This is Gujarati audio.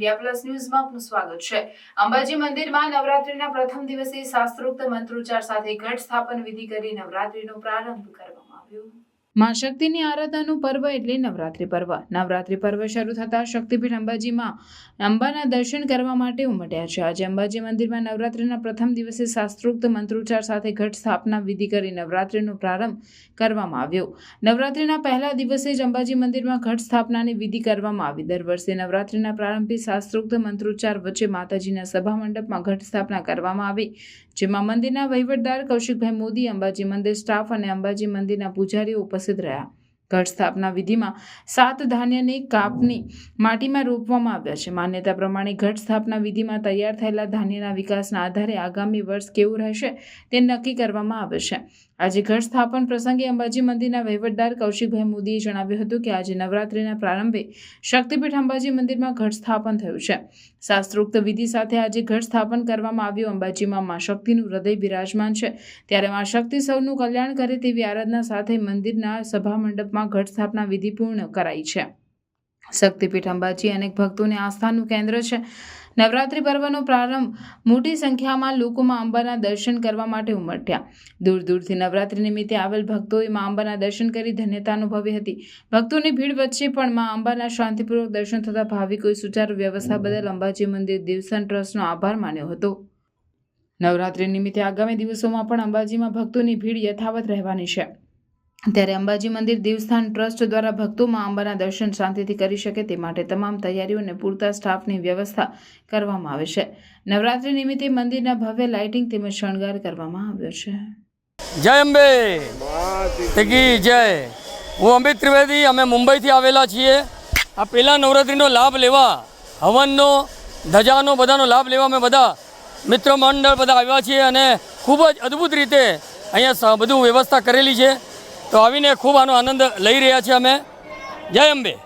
ઇન્ડિયા પ્લસ ન્યૂઝમાં આપનું સ્વાગત છે. અંબાજી મંદિરમાં નવરાત્રીના પ્રથમ દિવસે શાસ્ત્રોક્ત મંત્રોચ્ચાર સાથે ઘટ સ્થાપન વિધિ કરી નવરાત્રીનો પ્રારંભ કરવામાં આવ્યો. માં શક્તિની આરાધનાનું પર્વ એટલે નવરાત્રિ પર્વ. નવરાત્રિ પર્વ શરૂ થતાં શક્તિપીઠ અંબાજીમાં અંબાના દર્શન કરવા માટે ઉમટ્યા છે. આજે અંબાજી મંદિરમાં નવરાત્રિના પ્રથમ દિવસે શાસ્ત્રોક્ત મંત્રોચ્ચાર સાથે ઘટ સ્થાપના વિધિ કરી નવરાત્રિનો પ્રારંભ કરવામાં આવ્યો. નવરાત્રિના પહેલા દિવસે જ અંબાજી મંદિરમાં ઘટ સ્થાપનાની વિધિ કરવામાં આવી. દર વર્ષે નવરાત્રિના પ્રારંભે શાસ્ત્રોક્ત મંત્રોચ્ચાર વચ્ચે માતાજીના સભા મંડપમાં ઘટ સ્થાપના કરવામાં આવી, જેમાં મંદિરના વહીવટદાર કૌશિકભાઈ મોદી, અંબાજી મંદિર સ્ટાફ અને અંબાજી મંદિરના પૂજારીઓ ઉપસ્થિત રહ્યા. ઘટ સ્થાપના વિધિમાં સાત ધાન્યની કાપની માટીમાં રોપવામાં આવ્યા છે. માન્યતા પ્રમાણે ઘટ સ્થાપના વિધિમાં તૈયાર થયેલા ધાન્યના વિકાસના આધારે આગામી વર્ષ કેવું રહેશે તે નક્કી કરવામાં આવે છે. આજે ઘટ સ્થાપન પ્રસંગે અંબાજી મંદિરના વહીવટદાર કૌશિકભાઈ મોદીએ જણાવ્યું હતું કે આજે નવરાત્રિના પ્રારંભે શક્તિપીઠ અંબાજી મંદિરમાં ઘટ સ્થાપન થયું છે. શાસ્ત્રોક્ત વિધિ સાથે આજે ઘટ સ્થાપન કરવામાં આવ્યું. અંબાજીમાં મા શક્તિનું હૃદય બિરાજમાન છે. ત્યારે મા શક્તિ સૌનું કલ્યાણ કરે તેવી આરાધના સાથે મંદિરના સભા મંડપમાં ઘટ સ્થાપના વિધિ પૂર્ણ કરાઈ છે. શક્તિપીઠ અંબાજી અનેક ભક્તોની આસ્થાનું કેન્દ્ર છે. નવરાત્રિ પર્વનો પ્રારંભ મોટી સંખ્યામાં લોકોમાં અંબાના દર્શન કરવા માટે ઉમટ્યા. દૂર દૂરથી નવરાત્રિ નિમિત્તે આવેલ ભક્તોએ મા અંબાના દર્શન કરી ધન્યતા અનુભવી હતી. ભક્તોની ભીડ વચ્ચે પણ મા અંબાના શાંતિપૂર્વક દર્શન થતા ભાવિકોએ સુચારુ વ્યવસ્થા બદલ અંબાજી મંદિર દેવસન ટ્રસ્ટનો આભાર માન્યો હતો. નવરાત્રિ નિમિત્તે આગામી દિવસોમાં પણ અંબાજીમાં ભક્તોની ભીડ યથાવત રહેવાની છે. ત્યારે અંબાજી મંદિર દેવસ્થાન ટ્રસ્ટ દ્વારા ભક્તોમાં અંબાના દર્શન શાંતિથી કરી શકે તે માટે તમામ તૈયારીઓ અને પૂરતા સ્ટાફની વ્યવસ્થા કરવામાં આવે છે. નવરાત્રિ નિમિત્તે મંદિરના ભવ્ય લાઇટિંગ તેમજ શણગાર કરવામાં આવ્યો છે. જય અંબે! તકી જય! હું અમિત ત્રિવેદી, અમે મુંબઈથી આવેલા છીએ. આ પહેલા નવરાત્રિનો લાભ લેવા, હવનનો, ધજાનો, બધાનો લાભ લેવા અમે બધા મિત્ર મંડળ બધા આવ્યા છીએ અને ખૂબ જ અદ્ભુત રીતે અહીંયા બધું વ્યવસ્થા કરેલી છે. તો આવીને ખૂબ આનો આનંદ લઈ રહ્યા છીએ અમે. જય અંબે.